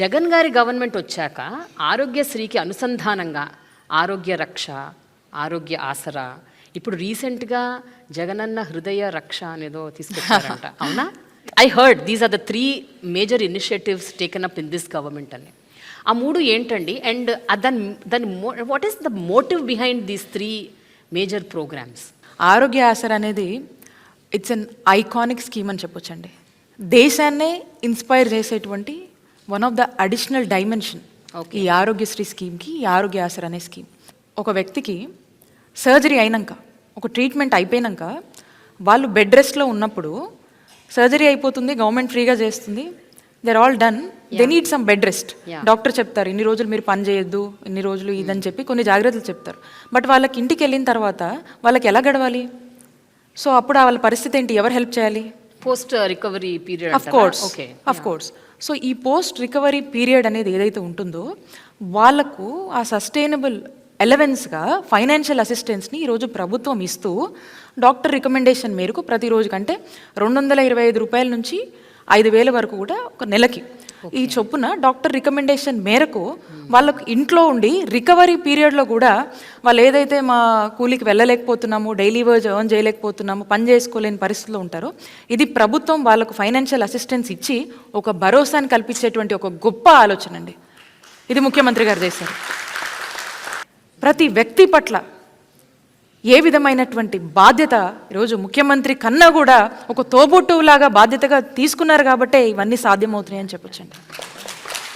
జగన్ గారి గవర్నమెంట్ వచ్చాక ఆరోగ్యశ్రీకి అనుసంధానంగా ఆరోగ్య రక్ష ఆరోగ్య ఆసరా ఇప్పుడు రీసెంట్గా జగనన్న హృదయ రక్ష అనేదో తీసుకొచ్చారంట. అవునా? I heard these are the three major initiatives taken up in this government అని. ఆ మూడు ఏంటండి? అండ్ దాని దాని what is the motive behind these three major programs Arogya Asara అనేది ఇట్స్ అన్ ఐకానిక్ స్కీమ్ అని చెప్పొచ్చండి. దేశాన్నే ఇన్స్పైర్ చేసేటువంటి one of the additional dimension ఈ ఆరోగ్యశ్రీ స్కీమ్కి ఈ ఆరోగ్య ఆసర అనే స్కీమ్. ఒక వ్యక్తికి సర్జరీ అయినాక ఒక ట్రీట్మెంట్ అయిపోయినాక వాళ్ళు బెడ్ రెస్ట్లో ఉన్నప్పుడు సర్జరీ అయిపోతుంది గవర్నమెంట్ ఫ్రీగా చేస్తుంది there all done they need some bed rest. Doctor చెప్తారు ఇన్ని రోజులు మీరు పని చేయొద్దు ఇన్ని రోజులు ఇదని చెప్పి కొన్ని జాగ్రత్తలు చెప్తారు. బట్ వాళ్ళకి ఇంటికి వెళ్ళిన తర్వాత వాళ్ళకి ఎలా గడవాలి? సో అప్పుడు వాళ్ళ పరిస్థితి ఏంటి? ఎవరు హెల్ప్ చేయాలి? Post recovery period of course okay of course so ఈ పోస్ట్ రికవరీ పీరియడ్ అనేది ఏదైతే ఉంటుందో వాళ్ళకు ఆ సస్టైనబుల్ ఎలవెన్స్గా ఫైనాన్షియల్ అసిస్టెన్స్ని ఈరోజు ప్రభుత్వం ఇస్తూ డాక్టర్ రికమెండేషన్ మేరకు ప్రతిరోజు కంటే రెండు వందల ఇరవై ఐదు రూపాయల నుంచి ఐదు వేల వరకు కూడా ఒక నెలకి ఈ చొప్పున డాక్టర్ రికమెండేషన్ మేరకు వాళ్ళకు ఇంట్లో ఉండి రికవరీ పీరియడ్లో కూడా వాళ్ళు ఏదైతే మా కూలికి వెళ్ళలేకపోతున్నాము డైలీ వర్జ్ ఎర్న్ చేయలేకపోతున్నాము పని చేసుకోలేని పరిస్థితుల్లో ఉంటారో ఇది ప్రభుత్వం వాళ్ళకు ఫైనాన్షియల్ అసిస్టెన్స్ ఇచ్చి ఒక భరోసాని కల్పించేటువంటి ఒక గొప్ప ఆలోచన అండి. ఇది ముఖ్యమంత్రి గారు చేశారు. ప్రతి వ్యక్తి పట్ల ఏ విధమైనటువంటి బాధ్యత? ఈరోజు ముఖ్యమంత్రి కన్నా కూడా ఒక తోబుట్టువులాగా బాధ్యతగా తీసుకున్నారు కాబట్టే ఇవన్నీ సాధ్యమవుతున్నాయని చెప్పొచ్చండి.